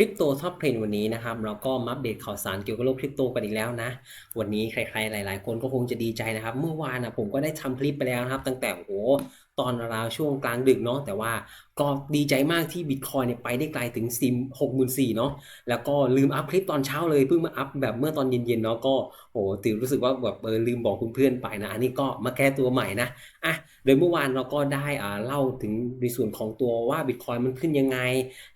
ริปโตท็อปเทรนวันนี้นะครับเราก็มาอัปเดตข่าวสารเกี่ยวกับโลกคริปโตกันอีกแล้วนะ วันนี้ใครๆหลาย ๆ คนก็คงจะดีใจนะครับ เมื่อวานนะผมก็ได้ทำคลิปไปแล้วนะครับ ตั้งแต่โอ้ ตอนราวช่วงกลางดึกเนาะแต่ว่าก็ดีใจมากที่บิตคอยเนี่ยไปได้ไกลถึงซิมหกหมื่นสี่เนาะแล้วก็ลืมอัพคลิปตอนเช้าเลยเพิ่งมาอัพแบบเมื่อตอนเย็นๆเนาะก็โอ้โหตื่นรู้สึกว่าแบบเออลืมบอกเพื่อนๆไปนะ อันนี้ก็มาแก้ตัวใหม่นะอะโดยเมื่อวานเราก็ได้อ่าเล่าถึงในส่วนของตัวว่าบิตคอยมันขึ้นยังไง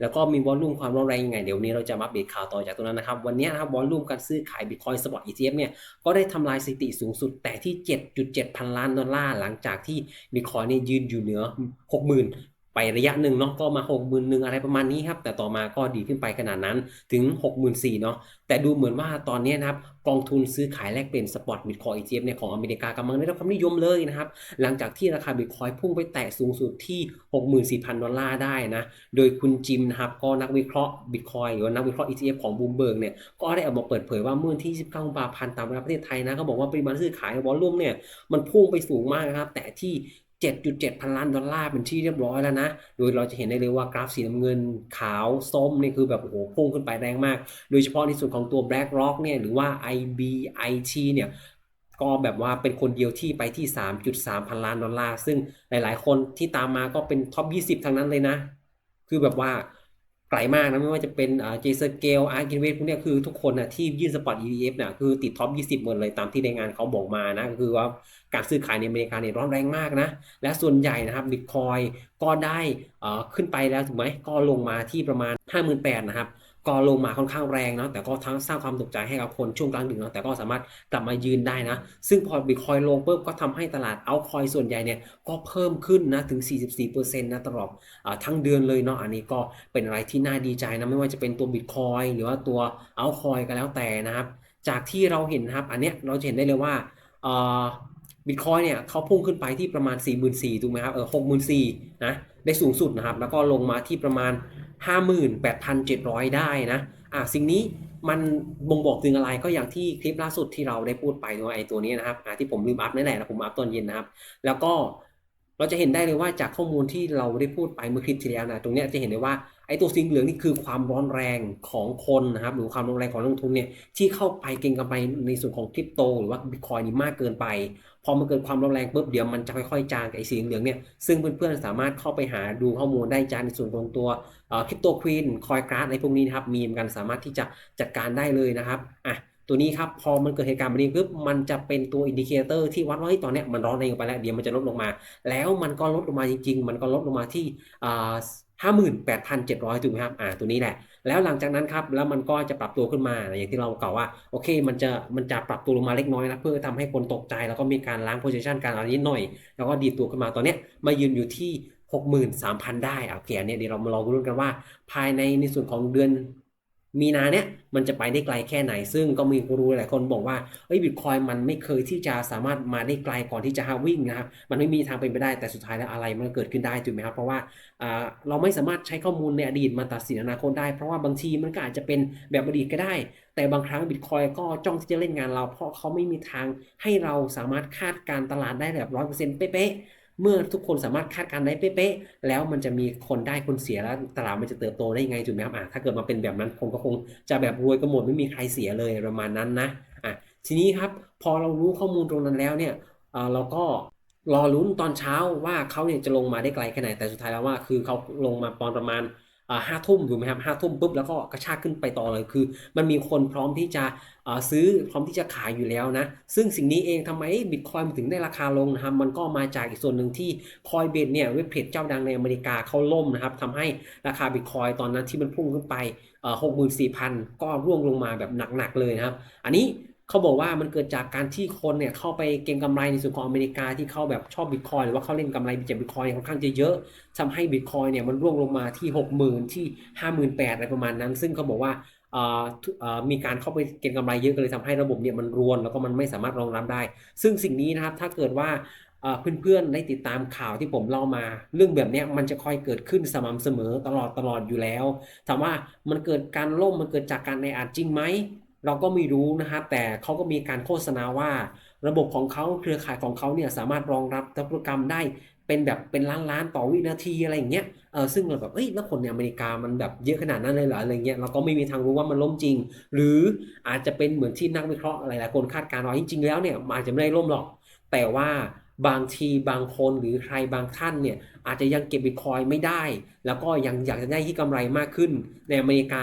แล้วก็มีวอลลุ่มความร้อนแรงยังไง เดี๋ยวนี้เราจะมาอัปเดตข่าวต่อจากตรงนั้นนะครับ วันนี้นะครับวอลลุ่มการซื้อขายบิตคอยสปอร์ต ETF เนี่ยก็ได้ทำลายสถิติสูงสุดแต่ที่ 7.7 พันล้านดอลลาร์หลังจากที่บิตคอยเนี่ยยืนอยู่เหนือ60,000ไประยะหนึ่งเนาะก็มา60,000หนึ่งอะไรประมาณนี้ครับแต่ต่อมาก็ดีขึ้นไปขนาดนั้นถึง 64,000เนาะแต่ดูเหมือนว่าตอนนี้นะครับกองทุนซื้อขายแลกเปลี่ยนสปอตบิตคอย ETF เนี่ยของอเมริกากำลังได้รับความนิยมเลยนะครับหลังจากที่ราคาบิตคอยพุ่งไปแตะสูงสุดที่ 64,000 ดอลลาร์ได้นะโดยคุณจิมนะครับก็นักวิเคราะห์บิตคอยหรือว่านักวิเคราะห์ ETF ของบูมเบิร์กเนี่ยก็ได้ออกมาเปิดเผยว่าเมื่อที่ 19กุมภาพันธ์ตามเวลาประเทศไทยนะเขาบอกว่าปริมาณซื้อขายวอลลุ่มเนี่ยมันพุ่งไปสูงมากนะครับแต่ที่ 7.7 พันล้านดอลลาร์เป็นที่เรียบร้อยแล้วนะ โดยเราจะเห็นได้เลยว่ากราฟสีน้ำเงินขาวส้มนี่คือแบบโอ้โหพุ่งขึ้นไปแรงมาก โดยเฉพาะในส่วนของตัว BlackRock เนี่ยหรือว่า IBIT เนี่ยก็แบบว่าเป็นคนเดียวที่ไปที่ 3.3 พันล้านดอลลาร์ ซึ่งหลายๆ คนที่ตามมาก็เป็นท็อป 20ทั้งนั้นเลยนะ คือแบบว่า ลมากนะไม่ว่าจะเป็นเจสเกลอาร์กินเวทพวกนี้คือทุกคนนะที่ยื่นสปอต EDF เนี่ยคือติดท็อป 20 หมดเลยตามที่รายงานเขาบอกมานะคือว่าการซื้อขายในอเมริกาเนี่ยร้อนแรงมากนะ และส่วนใหญ่นะครับบิตคอยก็ได้อ่าขึ้นไปแล้วถูกไหมก็ลงมาที่ประมาณ 58,000นะครับ ก็ลงมาค่อนข้างแรงเนาะแต่ก็ทั้งสร้างความตกใจให้กับคนช่วงกลางดึกเนาะแต่ก็สามารถกลับมายืนได้นะ ซึ่งพอบิตคอยลงปุ๊บก็ทำให้ตลาดเอาคอยส่วนใหญ่เนี่ยก็เพิ่มขึ้นนะถึง 44%นะตลอดอทั้งเดือนเลยเนาะอันนี้ก็เป็นอะไรที่น่าดีใจนะไม่ว่าจะเป็นตัวบิตคอยหรือว่าตัวเอาคอยก็แล้วแต่นะครับ จากที่เราเห็นนะครับ อันเนี้ยเราจะเห็นได้เลยว่า บิตคอยเนี่ยเขาพุ่งขึ้นไปที่ประมาณ 44,000ถูกไหมครับเออหกหมื่นสี่นะได้สูงสุดนะครับ แล้วก็ลงมาที่ประมาณ 58,700 ได้นะอะสิ่งนี้มันบ่งบอกถึงอะไรก็อย่างที่คลิปล่าสุดที่เราได้พูดไปตัวไอตัวนี้นะครับอ่าที่ผมลืมอัพนั่นแหละนะผมอัพตอนเย็นนะครับ แล้วก็ เราจะเห็นได้เลยว่าจากข้อมูลที่เราได้พูดไปเมื่อคลิปที่แล้วนะตรงนี้จะเห็นได้ว่าไอ้ตัวสีเหลืองนี่คือความร้อนแรงของคนนะครับหรือความร้อนแรงของนักลงทุนเนี่ยที่เข้าไปเก็งกำไรในส่วนของคริปโต หรือว่าบิตคอยนี่มากเกินไป พอมันเกิดความร้อนแรงปุ๊บเดี๋ยวมันจะค่อยๆจางไอ้สีเหลืองเนี่ยซึ่งเพื่อนๆสามารถเข้าไปหาดูข้อมูลได้จากในส่วนของตัวคริปโตควีนคอยกราฟอะไรพวกนี้นะครับมีกันสามารถที่จะจัดการได้เลยนะครับอะ ตัวนี้ครับพอมันเกิดเหตุการณ์แบบนี้ปุ๊บมันจะเป็นตัวอินดิเคเตอร์ที่วัดว่าตอนนี้มันร้อนแรงไปแล้วเดี๋ยวมันจะลดลงมา แล้วมันก็ลดลงมาจริง ๆ มันก็ลดลงมาที่ห้าหมื่นแปดพันเจ็ดร้อยถูกไหมครับอ่าตัวนี้แหละ แล้วหลังจากนั้นครับแล้วมันก็จะปรับตัวขึ้นมาอย่างที่เรากล่าวว่าโอเค มันจะมันจะปรับตัวลงมาเล็กน้อยนะเพื่อทำให้คนตกใจแล้วก็มีการล้างโพซิชันการอะไรนิดหน่อย แล้วก็ดีตัวขึ้นมาตอนเนี้ยมายืนอยู่ที่ 63,000 ได้โอเคอันนี้เดี๋ยวเรามาลองดูกันว่า ภายในในส่วนของเดือน มีนาเนี้ยมันจะไปได้ไกลแค่ไหน ซึ่งก็มีกูรูหลายคนบอกว่าเฮ้ยบิตคอยมันไม่เคยที่จะสามารถมาได้ไกลก่อนที่จะฮาวิ่งนะครับมันไม่มีทางเป็นไปได้แต่สุดท้ายแล้วอะไรมันเกิดขึ้นได้ถูกไหมครับเพราะว่าเราไม่สามารถใช้ข้อมูลในอดีตมาตัดสินอนาคตได้เพราะว่าบางทีมันก็อาจจะเป็นแบบอดีตก็ได้ แต่บางครั้งบิตคอยก็จ้องที่จะเล่นงานเรา เพราะเขาไม่มีทางให้เราสามารถคาดการตลาดได้แบบร้อยเปอร์เซ็นต์เป๊ะ เมื่อทุกคนสามารถคาดการได้เป๊ะๆแล้วมันจะมีคนได้คนเสียแล้วตลาดมันจะเติบโตได้ยังไงถูกไหมครับอะถ้าเกิดมาเป็นแบบนั้นคงก็คงจะแบบรวยก็หมดไม่มีใครเสียเลยประมาณนั้นนะอะทีนี้ครับพอเรารู้ข้อมูลตรงนั้นแล้วเนี่ยเราก็รอลุ้นตอนเช้าว่าเขาเนี่ยจะลงมาได้ไกลแค่ไหนแต่สุดท้ายแล้วว่าคือเขาลงมาตอนประมาณ ห้าทุ่มถูกไหมครับห้าทุ่มปุ๊บแล้วก็กระชากขึ้นไปต่อเลยคือ มันมีคนพร้อมที่จะซื้อพร้อมที่จะขายอยู่แล้วนะ ซึ่งสิ่งนี้เองทำไมบิตคอยมันถึงได้ราคาลงนะครับมันก็มาจากอีกส่วนหนึ่งที่คอยเบนเนี่ยเว็บเพจเจ้าดังในอเมริกาเขาล่มนะครับทำให้ราคาบิตคอยตอนนั้นที่มันพุ่งขึ้นไปหกหมื่นสี่พันก็ร่วงลงมาแบบหนักๆเลยนะครับ อันนี้ เขาบอกว่ามันเกิดจากการที่คนเนี่ยเข้าไปเก็งกำไรในส่วนของอเมริกาที่เขาแบบชอบบิตคอยหรือว่าเขาเล่นกำไรจากบิตคอยค่อนข้างจะเยอะทำให้บิตคอยเนี่ยมันร่วงลงมาที่ 60,000 ที่ 58,000อะไรประมาณนั้น ซึ่งเขาบอกว่ามีการเข้าไปเก็งกำไรเยอะก็เลยทำให้ระบบเนี่ยมันรวนแล้วก็มันไม่สามารถรองรับได้ ซึ่งสิ่งนี้นะครับถ้าเกิดว่าเพื่อนๆได้ติดตามข่าวที่ผมเล่ามา เรื่องแบบนี้มันจะค่อยเกิดขึ้นสม่ำเสมอตลอดตลอดอยู่แล้วถามว่ามันเกิดการล่มมันเกิดจากการในอาจจริงไหม เราก็ไม่รู้นะครับแต่เขาก็มีการโฆษณาว่า ระบบของเขาเครือข่ายของเขาเนี่ยสามารถรองรับธุรกรรมได้เป็นแบบเป็นล้านล้านๆต่อวินาทีอะไรอย่างเงี้ย เออซึ่งเราแบบ เอ้ย แล้วคนในอเมริกามันแบบเยอะขนาดนั้นเลยเหรออะไรเงี้ย เราก็ไม่มีทางรู้ว่ามันล่มจริง หรืออาจจะเป็นเหมือนที่นักวิเคราะห์หลายๆคนคาดการณ์ว่าจริงๆแล้วเนี่ยอาจจะไม่ได้ล่มหรอก แต่ว่า บางทีบางคนหรือใครบางท่านเนี่ยอาจจะยังเก็บบิตคอยไม่ได้ แล้วก็ยังอยากจะได้ที่กำไรมากขึ้น ในอเมริกา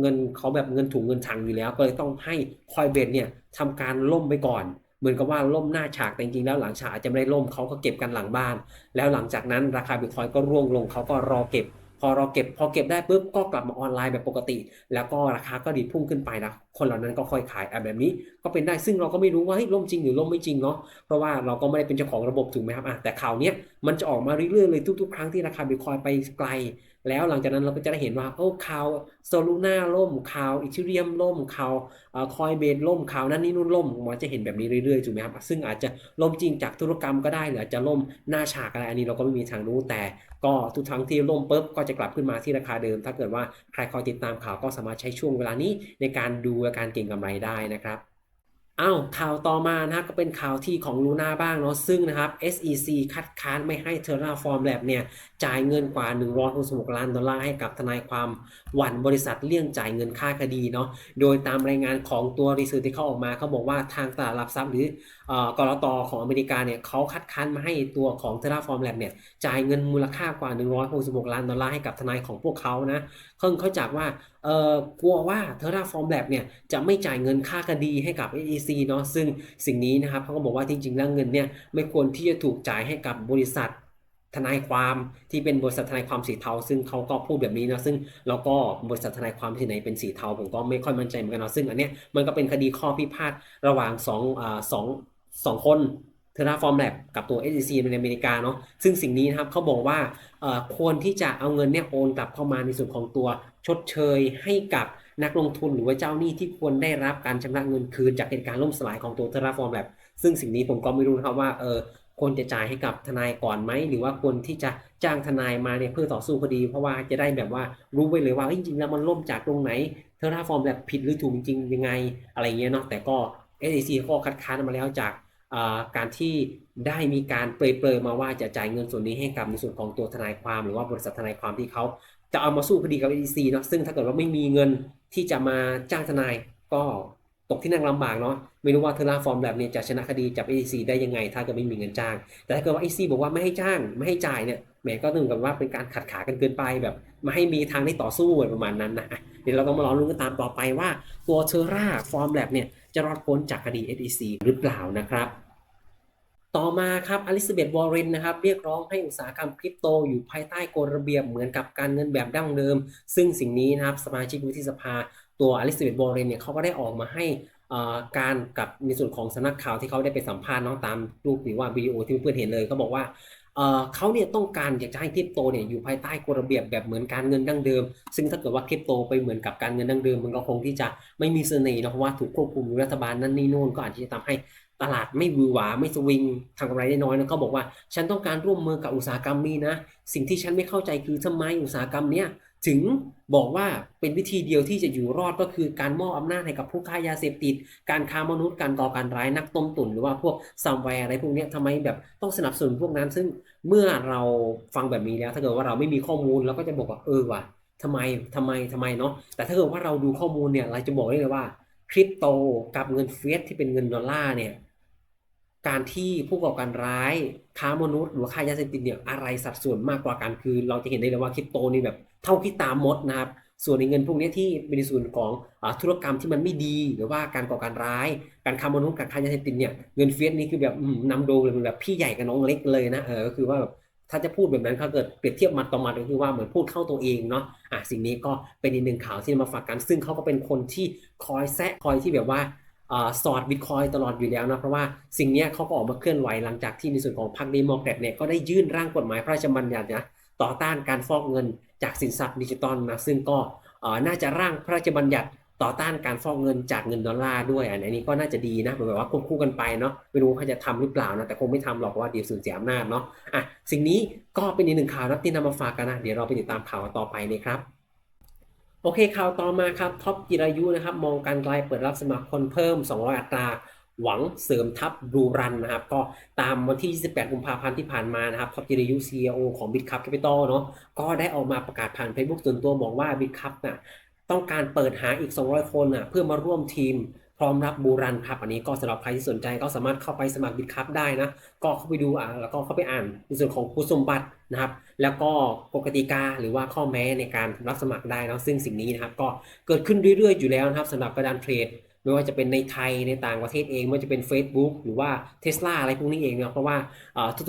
เงินเขาแบบเงินถุงเงินถังอยู่แล้ว ก็เลยต้องให้คอยเบสเนี่ยทำการล่มไปก่อน เหมือนกับว่าล่มหน้าฉากแต่จริงๆแล้วหลังฉากอาจจะไม่ได้ล่มเขาก็เก็บกันหลังบ้าน แล้วหลังจากนั้นราคาบิตคอยก็ร่วงลงเขาก็รอเก็บ พอรอเก็บพอเก็บได้ปุ๊บก็กลับมาออนไลน์แบบปกติ แล้วก็ราคาก็ดีพุ่งขึ้นไปนะคนเหล่านั้นก็ค่อยขายอะแบบนี้ก็เป็นได้ซึ่งเราก็ไม่รู้ว่าเฮ้ยล่มจริงหรือล่มไม่จริงเนาะเพราะว่าเราก็ไม่ได้เป็นเจ้าของระบบถูกไหมครับอะแต่ข่าวเนี้ยมันจะออกมาเรื่อยๆเลยทุกๆ ครั้งที่ราคาบิตคอยไปไกล แล้วหลังจากนั้นเราก็จะได้เห็นว่าโอ้ข่าวโซลูน่าล่มข่าวอีเทเรียมล่มข่าวคอยเบนล่มข่าวนั้นนี่นู่นล่มมันจะเห็นแบบนี้เรื่อยๆถูกไหมครับซึ่งอาจจะล่มจริงจากธุรกรรมก็ได้หรืออาจจะล่มหน้าฉากอะไรอันนี้เราก็ไม่มีทางรู้แต่ก็ทุกครั้งที่ล่มปุ๊บก็จะกลับขึ้นมาที่ราคาเดิม ถ้าเกิดว่าใครคอยติดตามข่าวก็สามารถใช้ช่วงเวลานี้ในการดูและการเก็งกำไรได้นะครับอ้าวข่าวต่อมานะครับก็เป็นข่าวที่ของลูน่าบ้างเนาะซึ่งนะครับ SEC คัดค้านไม่ให้ Terraform Lab เนี่ยจ่ายเงินกว่า 166ล้านดอลลาร์ให้กับทนายความหวันบริษัทเลี่ยงจ่ายเงินค่าคดีเนาะโดยตามรายงานของตัวรีเสิร์ชที่เขาออกมาเขาบอกว่าทางตลาดหลักทรัพย์หรือเอ่อกรตของอเมริกาเนี่ยเขาคัดค้านมาให้ตัวของ Terraform Lab เนี่ยจ่ายเงินมูลค่ากว่า 166 ล้านดอลลาร์ให้กับทนายของพวกเขานะเพิ่งเขาจากว่าเอ่อกลัวว่า Terraform Lab เนี่ยจะไม่จ่ายเงินค่าคดีให้กับ SEC เนาะซึ่งสิ่งนี้นะครับเขาก็บอกว่าจริงๆแล้วเงินเนี่ยไม่ควรที่จะถูกจ่ายให้กับบริษัททนายความที่เป็นบริษัททนายความสีเทา ซึ่งเขาก็พูดแบบนี้นะซึ่งแล้วก็บริษัททนายความที่ไหนเป็นสีเทาผมก็ไม่ค่อยมั่นใจเหมือนกันเนาะซึ่งอันเนี้ยมันก็เป็นคดีข้อพิพาทระหว่างสองอ่าสองสองคน เทอร์ฟอร์มแลบกับตัว SEC ในอเมริกาเนาะซึ่งสิ่งนี้นะครับเขาบอกว่าควรที่จะเอาเงินเนี่ยโอนกลับเข้ามาในส่วนของตัวชดเชยให้กับนักลงทุนหรือว่าเจ้าหนี้ที่ควรได้รับการชำระเงินคืนจากเหตุการณ์ล่มสลายของตัวเทอร์ฟอร์มแลบซึ่งสิ่งนี้ผมก็ไม่รู้นะครับว่าเออควรจะจ่ายให้กับทนายก่อนไหม หรือว่าควรที่จะจ้างทนายมาเนี่ยเพื่อต่อสู้คดี เพราะว่าจะได้แบบว่ารู้ไว้เลยว่าจริงๆแล้วมันล่มจากตรงไหนเทอร์ฟอร์มแบบผิดหรือถูกจริงยังไงอะไรเงี้ยเนาะแต่ก็ SEC ก็คัดค้านมาแล้วจากอ่า การที่ได้มีการเปรยๆมาว่าจะจ่ายเงินส่วนนี้ให้กับในส่วนของตัวทนายความหรือว่าบริษัททนายความที่เขาจะเอามาสู้คดีกับ SEC เนาะซึ่งถ้าเกิดว่าไม่มีเงินที่จะมาจ้างทนายก็ตกที่นั่งลำบากเนาะไม่รู้ว่าเทอร์ฟอร์มแบบนี้จะชนะคดีจับ SEC ได้ยังไง ถ้าเกิดไม่มีเงินจ้าง แต่ถ้าเกิดว่า SEC บอกว่าไม่ให้จ้างไม่ให้จ่ายเนี่ยแหมก็ถึงกับว่าเป็นการขัดขากันเกินไปแบบไม่ให้มีทางได้ต่อสู้อะไรประมาณนั้นนะเดี๋ยวเราก็มารองลุ้นกันตามต่อไปว่าตัวเทอร่าฟอร์มแลบเนี่ย จะรอดพ้นจากคดี SEC หรือเปล่านะครับ ต่อมาครับอลิซาเบธวอร์เรนนะครับเรียกร้องให้อุตสาหกรรมคริปโตอยู่ภายใต้กฎระเบียบเหมือนกับการเงินแบบดั้งเดิม ซึ่งสิ่งนี้นะครับสมาชิกวุฒิสภา ตัวอลิซาเบธวอร์เรนเนี่ยเขาก็ได้ออกมาให้การกับในส่วนของสำนักข่าวที่เขาได้ไปสัมภาษณ์น้องตามรูปหรือว่าวิดีโอที่เพื่อนเห็นเลยเขาบอกว่า เขาเนี่ยต้องการอยากจะให้คริปโตเนี่ยอยู่ภายใต้กฎระเบียบแบบเหมือนการเงินดั้งเดิม ซึ่งถ้าเกิดว่าคริปโตไปเหมือนกับการเงินดั้งเดิม มันก็คงที่จะไม่มีเสน่ห์นะเพราะว่าถูกควบคุมโดยรัฐบาลนั่นนี่โน่นก็อาจจะทำให้ตลาดไม่วือหวาไม่สวิงทางกำไรได้น้อยนะเขาบอกว่า ฉันต้องการร่วมมือกับอุตสาหกรรมนี้นะ สิ่งที่ฉันไม่เข้าใจคือทำไมอุตสาหกรรมเนี้ย ถึงบอกว่าเป็นวิธีเดียวที่จะอยู่รอดก็คือการมอบอำนาจให้กับผู้ค้ายาเสพติด การค้ามนุษย์การก่อการร้ายนักต้มตุ๋นหรือว่าพวกซัมแวร์อะไรพวกนี้ทำไมแบบต้องสนับสนุนพวกนั้น ซึ่งเมื่อเราฟังแบบนี้แล้วถ้าเกิดว่าเราไม่มีข้อมูลเราก็จะบอกว่าเออว่ะทำไมทำไมทำไมเนาะแต่ถ้าเกิดว่าเราดูข้อมูลเนี่ยเราจะบอกได้เลยว่าคริปโตกับเงินเฟียสที่เป็นเงินดอลลาร์เนี่ยการที่ผู้ก่อการร้ายค้ามนุษย์หรือว่าค้ายาเสพติดเนี่ยอะไรสัดส่วนมากกว่ากันคือ เราจะเห็นได้เลยว่าคริปโตนี่แบบ เท่าที่ตามมดนะครับ ส่วนในเงินพวกนี้ที่เป็นส่วนของอธุรกรรมที่มันไม่ดี หรือว่าการก่อการร้าย การค้ามนุษย์การค้ายาเสพติดเนี่ยเงินเฟียสนี่คือแบบนำโดงเลยแบบพี่ใหญ่กับน้องเล็กเลยนะเออก็คือว่าแบบถ้าจะพูดแบบนั้นถ้าเกิดเปรียบเทียบมัดต่อมัดก็คือว่าเหมือนพูดเข้าตัวเองเนาะอะสิ่งนี้ก็เป็นอีกหนึ่งข่าวที่มาฝากกัน ซึ่งเขาก็เป็นคนที่คอยแซะคอยที่แบบว่าสอดบิตคอยตลอดอยู่แล้วนะเพราะว่าสิ่งนี้เขาก็ออกมาเคลื่อนไหวหลังจากที่ในส่วนของพรรคเดโมแครตเนี่ยก็ได้ยื่นร่างกฎหมายพระราชบัญญัตินะ ต่อต้านการฟอกเงินจากสินทรัพย์ดิจิตอลนะซึ่งก็น่าจะร่างพระราชบัญญัติต่อต้านการฟอกเงินจากเงินดอลลาร์ด้วยอันนี้ก็น่าจะดีนะแบบว่าควบคู่กันไปเนาะไม่รู้เขาจะทำหรือเปล่านะแต่คงไม่ทำหรอกเพราะว่าเดี๋ยวสูญเสียอำนาจเนาะอะสิ่งนี้ก็เป็นอีกหนึ่งข่าวนะที่นำมาฝากกันนะเดี๋ยวเราไปติดตามข่าวต่อไปเลยครับโอเคข่าวต่อมาครับท็อปจิรายุนะครับมองการไกลเปิดรับสมัครคนเพิ่ม 200 อัตรา หวังเสริมทัพบลูรันนะครับ ก็ตามวันที่ 28 กุมภาพันธ์ที่ผ่านมานะครับท็อปจิริยุ CEO ของ BitCup Capital เนาะก็ได้ออกมาประกาศผ่าน Facebook ส่วนตัวบอกว่า BitCup น่ะต้องการเปิดหาอีก 200 คนน่ะเพื่อมาร่วมทีมพร้อมรับบูรันครับ อันนี้ก็สำหรับใครที่สนใจก็สามารถเข้าไปสมัครบิตคัพได้นะ ก็เข้าไปดูอ่าแล้วก็เข้าไปอ่านในส่วนของคุณสมบัตินะครับ แล้วก็กฎกติกาหรือว่าข้อแม้ในการรับสมัครได้นะซึ่งสิ่งนี้นะครับ ก็เกิดขึ้นเรื่อยๆอยู่แล้วนะครับสำหรับกระดานเทรด ไม่ว่าจะเป็นในไทยในต่างประเทศเองไม่ว่าจะเป็น Facebook หรือว่า Tesla อะไรพวกนี้เองนะเพราะว่า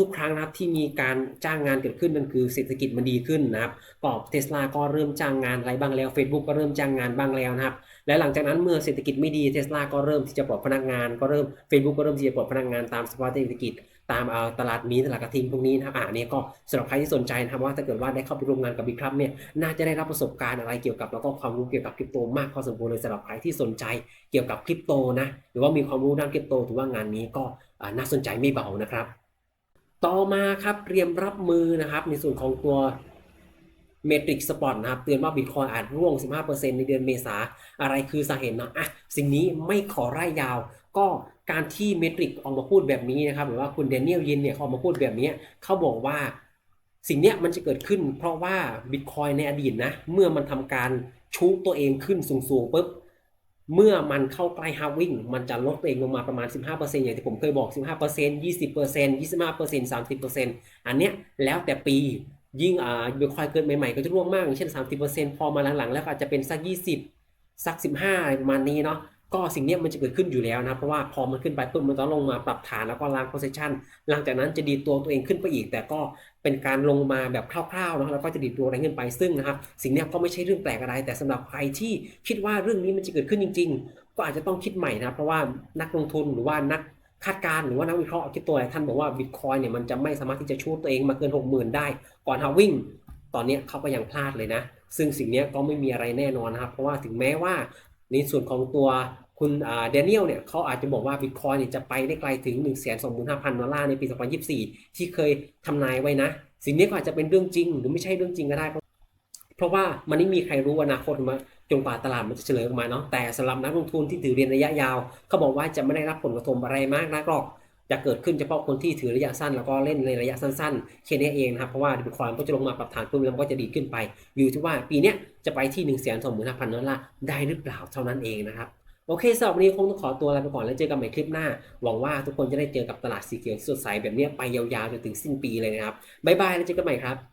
ทุกๆ ครั้งนะครับที่มีการจ้างงานเกิดขึ้นนั่นคือเศรษฐกิจมันดีขึ้นนะครับก็เทสลาก็เริ่มจ้างงานอะไรบ้างแล้ว Facebook ก็เริ่มจ้างงานบ้างแล้วนะครับและหลังจากนั้นเมื่อเศรษฐกิจไม่ดีเทสลาก็เริ่มที่จะปลดพนักงาน ก็เริ่ม Facebook ก็เริ่มที่จะปลดพนักงานตามสภาพเศรษฐกิจ ตามตลาดมีตลาดกระทิงพวกนี้นะครับอ่าเนี่ยก็สำหรับใครที่สนใจนะครับว่าถ้าเกิดว่าได้เข้าไปร่วมงานกับบิ๊กครับเนี่ยน่าจะได้รับประสบการณ์อะไรเกี่ยวกับแล้วก็ความรู้เกี่ยวกับคริปโตมากพอสมควรเลยสำหรับใครที่สนใจเกี่ยวกับคริปโตนะหรือว่ามีความรู้ด้านคริปโตถือว่างานนี้ก็น่าสนใจไม่เบานะครับ ต่อมาครับเตรียมรับมือนะครับในส่วนของตัวเมทริกสปอตนะครับเตือนว่าบิตคอยอาจร่วง 15%ในเดือนเมษาอะไรคือสาเหตุนะอะสิ่งนี้ไม่ขอไล่ยาว ก็การที่เมทริกออกมาพูดแบบนี้นะครับหรือว่าคุณเดนเนียลยินเนี่ยออกมาพูดแบบนี้เขาบอกว่าสิ่งเนี้ยมันจะเกิดขึ้น เพราะว่าบิตคอยในอดีตนะเมื่อมันทำการชูตัวเองขึ้นสูงๆปุ๊บเมื่อมันเข้าใกล้ฮาวิ่งมันจะลดตัวเองลงมาประมาณ 15%อย่างที่ผมเคยบอก 15% 20% 25% 30%อันเนี้ยแล้วแต่ปียิ่งอ่าบิตคอยเกิดใหม่ๆ ก็จะร่วงมากอย่างเช่น 30%พอมาหลังๆ แล้วอาจจะเป็นสัก 20 สัก 15ประมาณนี้เนาะ ก็สิ่งนี้มันจะเกิดขึ้นอยู่แล้วนะเพราะว่าพอมันขึ้นไปปุ๊บมันต้องลงมาปรับฐานแล้วก็ล้าง position หลังจากนั้นจะดีตัวตัวเองขึ้นไปอีก แต่ก็เป็นการลงมาแบบคร่าวๆนะแล้วก็จะดีตัวแรงขึ้นไปซึ่งนะครับสิ่งนี้ก็ไม่ใช่เรื่องแปลกอะไร แต่สำหรับใครที่คิดว่าเรื่องนี้มันจะเกิดขึ้นจริง ๆ ก็อาจจะต้องคิดใหม่นะเพราะว่านักลงทุนหรือว่านักคาดการณ์หรือว่านักวิเคราะห์คิดตัวหลายท่านบอกว่าบิตคอยเนี่ยมันจะไม่สามารถที่จะชูตัวเองมาเกิน 60,000 ได้ ก่อนฮาวิ่ง ตอนเนี้ยเขาก็ยังพลาดเลยนะ ซึ่งสิ่งนี้ก็ไม่มีอะไรแน่นอนนะครับ เพราะว่าถึงแม้ว่า ในส่วนของตัวคุณเดนิเอลเนี่ยเขาอาจจะบอกว่าบิตคอยนี่จะไปได้ไกลถึง 1 2 5 0 0 0 ดอลลาร์ในปี 2024 ที่เคยทำนายไว้นะ สิ่งนี้ก็อาจจะเป็นเรื่องจริง หรือไม่ใช่เรื่องจริงก็ได้ เพราะว่ามันไม่มีใครรู้อนาคตมาจนกว่าตลาดมันจะเฉลยออกมาเนาะแต่สำหรับนักลงทุนที่ถือเรียนระยะยาวเขาบอกว่าจะไม่ได้รับผลกระทบอะไรมากนักหรอก จะเกิดขึ้นเฉพาะคนที่ถือระยะสั้นแล้วก็เล่นในระยะสั้นๆแค่นี้เองนะครับเพราะว่าบิตคอยน์ก็จะลงมาปรับฐานปุ๊บแล้วก็จะดีขึ้นไป อยู่ที่ว่าปีนี้จะไปที่1นึ่งแสนสองหมื่นห้าพันดอลลาร์ได้หรือเปล่าเท่านั้นเองนะครับโอเคสำหรับวันนี้คงต้องขอตัวลาไปก่อนแล้วเจอกันใหม่คลิปหน้า หวังว่าทุกคนจะได้เจอกับตลาดสีเขียวสดใสแบบนี้ไปยาวๆจนถึงสิ้นปีเลยนะครับบ๊ายบายแล้วเจอกันใหม่ครับ